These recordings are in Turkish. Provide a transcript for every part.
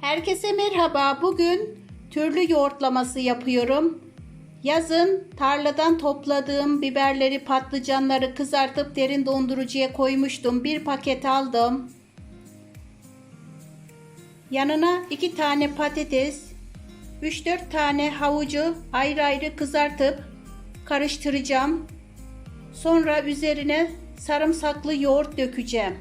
Herkese merhaba. Bugün türlü yoğurtlaması yapıyorum. Yazın tarladan topladığım biberleri, patlıcanları kızartıp derin dondurucuya koymuştum. Bir paket aldım. Yanına iki tane patates, 3-4 tane havucu ayrı ayrı kızartıp karıştıracağım. Sonra üzerine sarımsaklı yoğurt dökeceğim.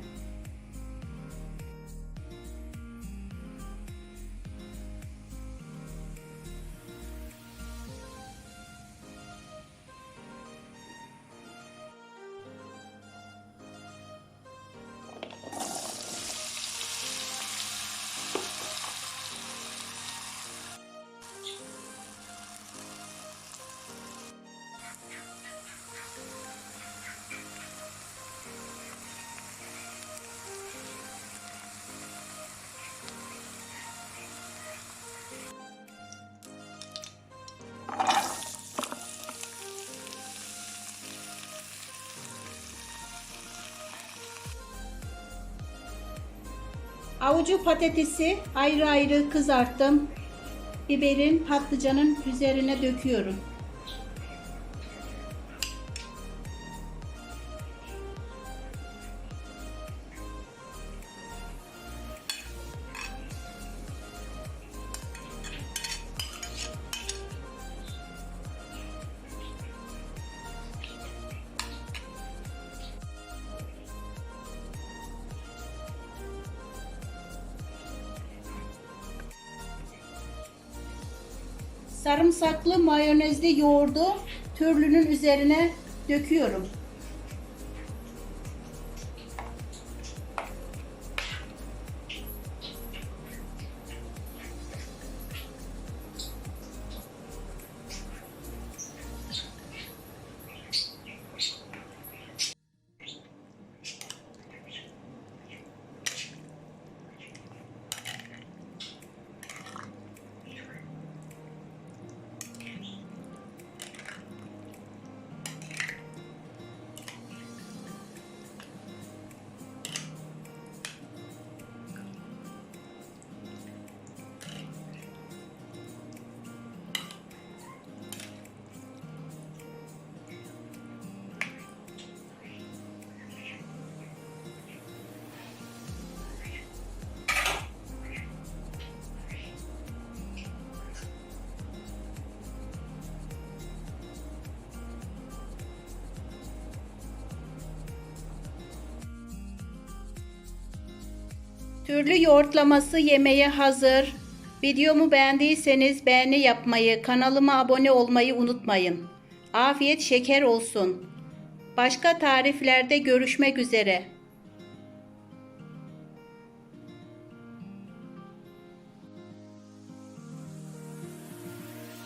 Avucu patatesi ayrı ayrı kızarttım. Biberin, patlıcanın üzerine döküyorum. Sarımsaklı mayonezli yoğurdu türlünün üzerine döküyorum. Türlü yoğurtlaması yemeğe hazır. Videomu beğendiyseniz beğeni yapmayı, kanalıma abone olmayı unutmayın. Afiyet şeker olsun. Başka tariflerde görüşmek üzere.